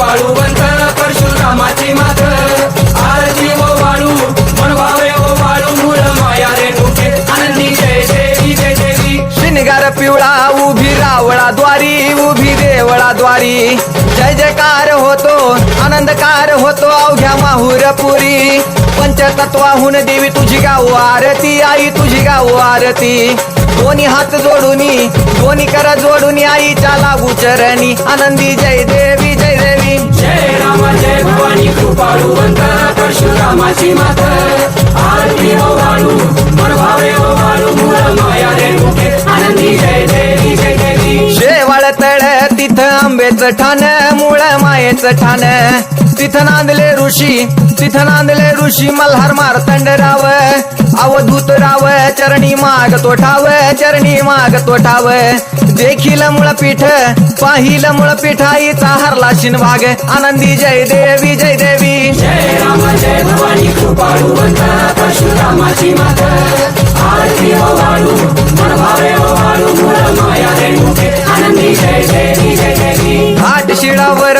भवानी कृपाळूवंत परशुरामाची मात. आरती ओ वाळू मन भावे ओ वाळू मूळ माया रे रेणुके आनंदी जय देवी जय देवी शिनगार पिवळा उभी रावळा द्वारी उभी देवळा द्वारी. जय जयकार होतो आनंदकार होतो अवघ्या माहुरपुरी. पंचतत्वाहून देवी तुझी गाव आरती आई तुझी गाव आरती. दोन्ही हात जोडूनी दोन्ही कर जोडून आईच्या लागू चरणी. आनंदी जय देवी जय देवी. जय राम जय भवानी कृपाळूवंत परशुरामाची मात. आरती वाळू मूळ माया रेणुके आनंदी जय देवी जय देवी. शेवाळ तळ तिथं आंबेचं ठाण मुळ मायेचं ठाण. तिथं नांदले ऋषी तिथं नांदले ऋषी मल्हार मारतंड राव अवधूत राव चरणी माग तो ठाव चरणी माग तो ठाव देखील मुळपीठ पाहिल मुळपीठ आईचा हरला शिनभाग आनंदी जय देवी जय देवी. जय राम जय भवानी कृपाळूवंत परशुरामाची मात. आरती ओ वाळू मन भावे ओ वाळू मूळ माया रेणुके. आनंदी जय देवी जय देवी. घाट शिळावर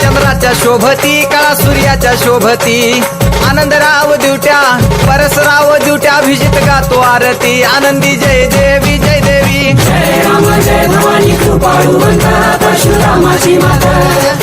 चंद्राच्या शोभती कळा सूर्याच्या शोभती. आनंदराव दिवट्या परसराव दिवट्या भिजित गातो आरती. आनंदी जय देवी जय देवी. जय राम जय भवानी कृपाळूवंत परशुरामाची माता.